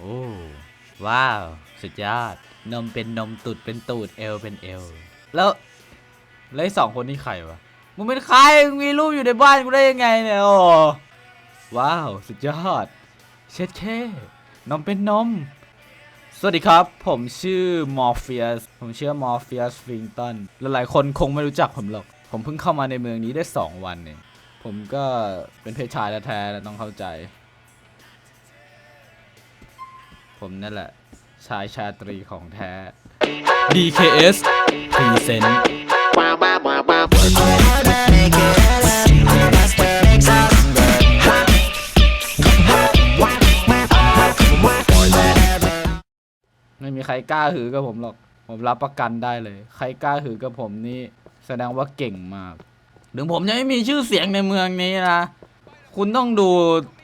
โอ้ว้าว สุดยอด นมเป็นนมตูดเป็นตูดเอวเป็นเอวแล้วแล้วไอ้สองคนนี้ใครวะมึงเป็นใครมึงมีรูปอยู่ในบ้านกูได้ยังไงเนี่ยโอ้ว้าว สุดยอด เช็ดแค่นมเป็นนม สวัสดีครับ ผมชื่อมอร์ฟีสผมชื่อมอร์ฟีสฟิงตันลหลายๆคนคงไม่รู้จักผมหรอก ผมเพิ่งเข้ามาในเมืองนี้ได้ 2 วันเองผมก็เป็นเพศชายแท้ๆนะต้องเข้าใจ ผมนั่นแหละ ชายชาตรีของแท้ DKS Present ไม่มีใครกล้าหือกับผมหรอก ผมรับประกันได้เลย ใครกล้าหือกับผมนี่แสดงว่าเก่งมาก ถึงผมจะไม่มีชื่อเสียงในเมืองนี้นะ คุณต้องดู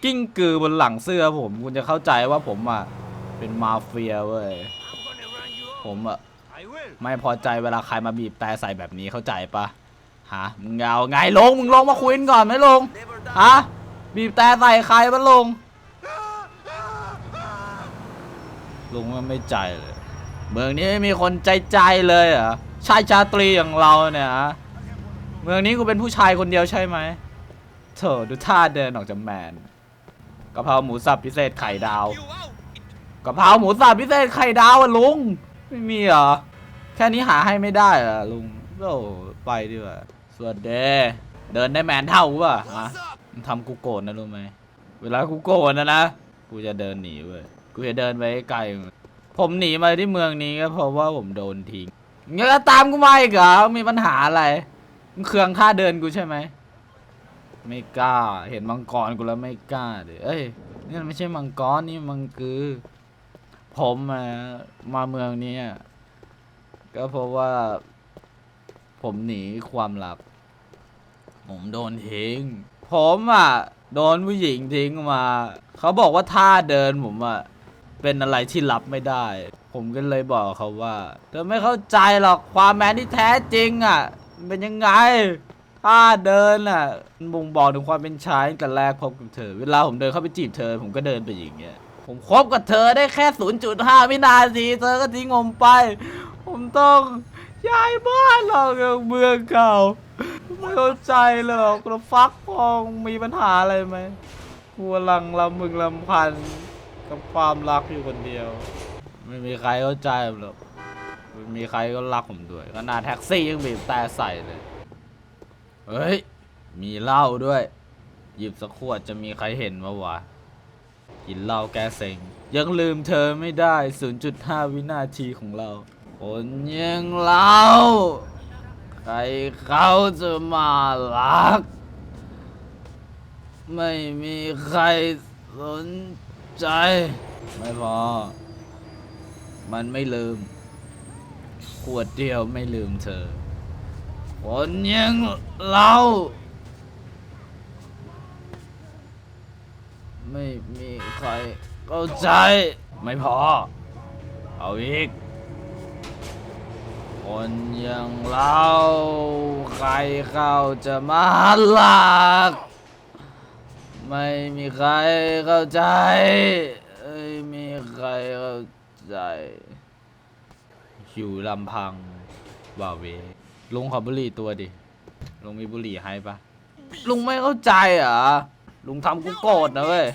กิ้งกือบนหลังเสื้อผม คุณจะเข้าใจว่าผมอะ เป็นมาเฟียเว้ย ผมอะไม่พอใจเวลาใครมาบีบแต่ใส่แบบนี้เข้าใจปะฮะมึงเอาไงลงมึงลงมาคุยกันก่อนไหมลงฮะบีบแต่ใส่ใครบ้าลงลุงมันไม่ใจเลยเมืองนี้ไม่มีคนใจใจเลยเหรอชายชาตรีอย่างเราเนี่ยฮะเมืองนี้กูเป็นผู้ชายคนเดียวใช่ไหมเถอดูท่าเดินออกจากแมนกะเพราหมูสับพิเศษไข่ดาว กะเพราหมูสับพิเศษไข่ดาวอะลุง ไม่มีเหรอ แค่นี้หาให้ไม่ได้เหรอลุงโอ้ไปดีกว่าสวัสดีเดินได้แมนเท่ากูป่ะฮะมึงทำกูโกรธนะรู้ไหม เวลากูโกรธนะนะ กูจะเดินหนีเว้ย กูจะเดินไปไกล ผมหนีมาที่เมืองนี้ก็เพราะว่าผมโดนทิ้งงั้นตามกูมาอีกเหรอ มีปัญหาอะไรมึงเคืองท่าเดินกูใช่ไหม ไม่กล้า เห็นมังกรกูแล้วไม่กล้าเดี๋ยเอ้ย นี่มันไม่ใช่มังกรนี่มังคือ ผมมามาเมืองนี้อะก็เพราะว่า ผมหนีความลับ ผมโดนทิ้ง ผมอะ โดนผู้หญิงทิ้งมา เขาบอกว่าท่าเดินผมอะ เป็นอะไรที่รับไม่ได้ ผมก็เลยบอกเขาว่า เธอไม่เข้าใจหรอกความแมนที่แท้จริงอะมันเป็นยังไงท่าเดินอะมันบ่งบอกถึงความเป็นชายตั้งแต่แรกพบกับเธอ เวลาผมเดินเข้าไปจีบเธอ ผมก็เดินไปอย่างเงี้ย ผมคบกับเธอได้แค่ 0.5วินาที เธอก็ทิ้งผมไป ผมต้องย้ายบ้านออกเมืองเก่า ไม่เข้าใจเลยหรอกแล้วฟักพองมีปัญหาอะไรไหมกูกำลังลำมึงลำพันกับความรักอยู่คนเดียว ไม่มีใครเข้าใจหรอกมีใครก็รักผมด้วยก็นาแท็กซี่ยังบีบแต่ใส่เลย เฮ้ย มีเหล้าด้วย หยิบสักขวดจะมีใครเห็นวะวะ กินเหล้าแก้เซ็ง ยังลืมเธอไม่ได้ 0.5 วินาทีของเราคนยังเราใครเขาจะมารัก ไม่มีใครสนใจ ไม่พอ มันไม่ลืม ขวดเดียวไม่ลืมเธอคนยังเรา ไม่มีใครเข้าใจไม่พอ เอาอีก คนอย่างเราใครเข้าจะมาลัก ไม่มีใครเข้าใจไม่มีใครเข้าใจอยู่ลำพังบ่าเวลุงขอบุหรี่ตัวดิลุงมีบุหรี่ให้ปะลุงไม่เข้าใจเหรอลุงทำกูโกรธนะเว้ย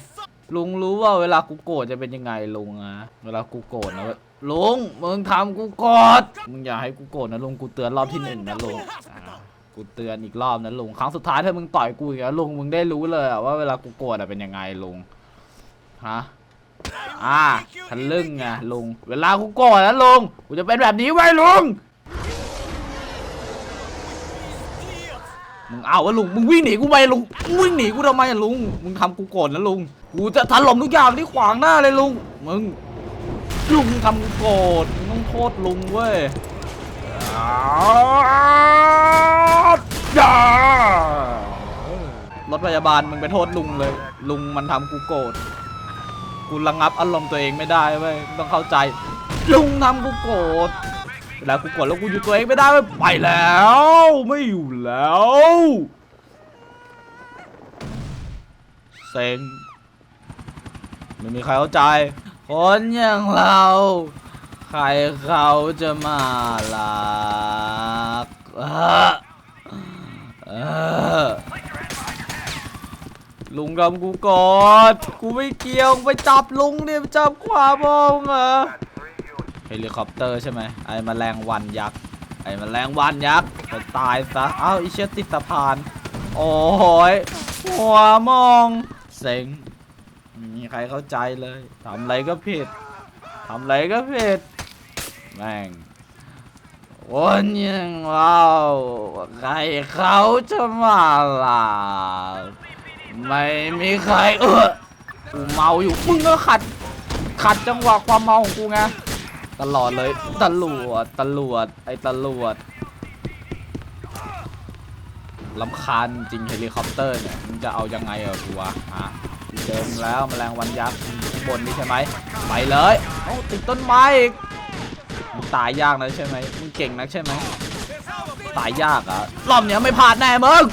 ลุงรู้ว่าเวลากูโกรธจะเป็นยังไงลุงอะเวลากูโกรธนะลุงมึงทำกูโกรธมึงอย่าให้กูโกรธนะลุงกูเตือนรอบที่หนึ่งนะลุงกูเตือนอีกรอบนะลุงครั้งสุดท้ายถ้ามึงต่อยกูอีกแล้วลุงมึงได้รู้เลยว่าเวลากูโกรธอะเป็นยังไงลุงฮะอ่าทะลึ่งไงลุงเวลากูโกรธนะลุงกูจะเป็นแบบนี้ไว้ลุง มึงเอาวะลุง มึงวิ่งหนีกูไปลุงมึงวิ่งหนีกูทำไมอะลุง มึงทำกูโกรธนะลุง กูจะถล่มทุกอย่างที่ขวางหน้าเลยลุง มึง ลุงทำกูโกรธมึงต้องโทษลุงเว้ยอย่ารถพยาบาลมึงไปโทษลุงเลย ลุงมันทำกูโกรธ กูระงับอารมณ์ตัวเองไม่ได้เว้ยมึงต้องเข้าใจ ลุงทำกูโกรธ เวลากูกดแล้วกูอยู่ตัวเองไม่ได้ไปแล้ว ไม่อยู่แล้วเซ็งไม่มีใครเข้าใจ คนอย่างเรา ใครเขาจะมาลักลุงทำกูกอนกูไม่เกี่ยวไปจับลุงเนี่ยไปจับขวาบองเหรอ เฮลิคอปเตอร์ใช่ไหมไอ้แมลงวันยักษ์ ไอ้แมลงวันยักษ์ไปตายซะเอ้าอีเชียติดสะพาน โอ้ยหัวมองเซ็งมีใครเข้าใจเลยทำอะไรก็ผิดทำอะไรก็ผิดแม่งวันยังเราใครเขาจะมาลาไม่มีใครเออกูเมาอยู่มึงก็ขัด ขัดจังหวะความเมาของกูไง ตลอดเลยตำรวจตำรวจไอ้ตำรวจลำคาญจริงเฮลิคอปเตอร์เนี่ยมึงจะเอายังไงอะกูวะฮะเจอมึงแล้วแมลงวันยักษ์ข้างบนนี่ใช่ไหมไปเลยเอ้าติดต้นไม้อีกมึงตายยากนะใช่ไหมมึงเก่งนักใช่ไหมตายยากอะรอบเนี้ยไม่พลาดแน่มึง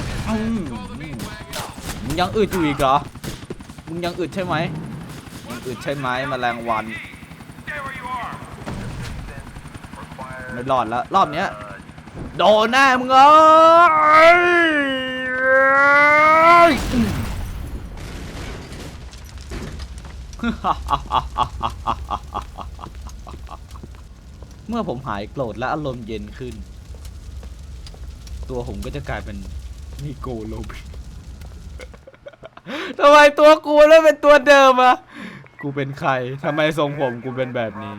มึงยังอึดอยู่อีกเหรอมึงยังอึดใช่ไหมยังอึดใช่ไหมแมลงวัน ไม่รอดแล้วรอบเนี้ย โดนแน่มึงเอ้ยเมื่อผมหายโกรธและอารมณ์เย็นขึ้น ตัวผมก็จะกลายเป็นนิโกโลบิทำไมตัวกูไม่เป็นตัวเดิมอะกูเป็นใครทำไมทรงผมกูเป็นแบบนี้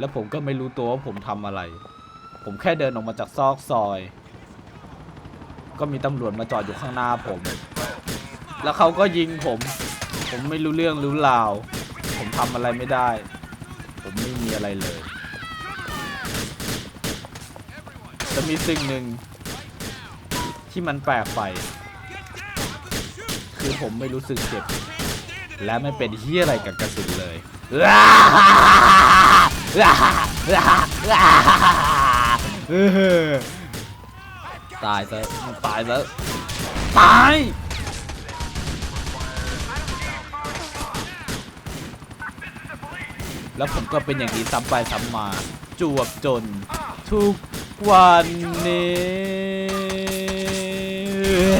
แล้วผมก็ไม่รู้ตัวว่าผมทำอะไร ผมแค่เดินออกมาจากซอกซอย ก็มีตำรวจมาจอดอยู่ข้างหน้าผม แล้วเขาก็ยิงผม ผมไม่รู้เรื่องรู้ราว ผมทำอะไรไม่ได้ ผมไม่มีอะไรเลย จะมีสิ่งหนึ่งที่มันแปลกไป คือผมไม่รู้สึกเจ็บ และไม่เป็นเฮียอะไรกับกระสุนเลย ตายซะตายซะตายแล้วผมก็เป็นอย่างนี้ซ้ำไปซ้ำมา จวบจน ทุกวันนี้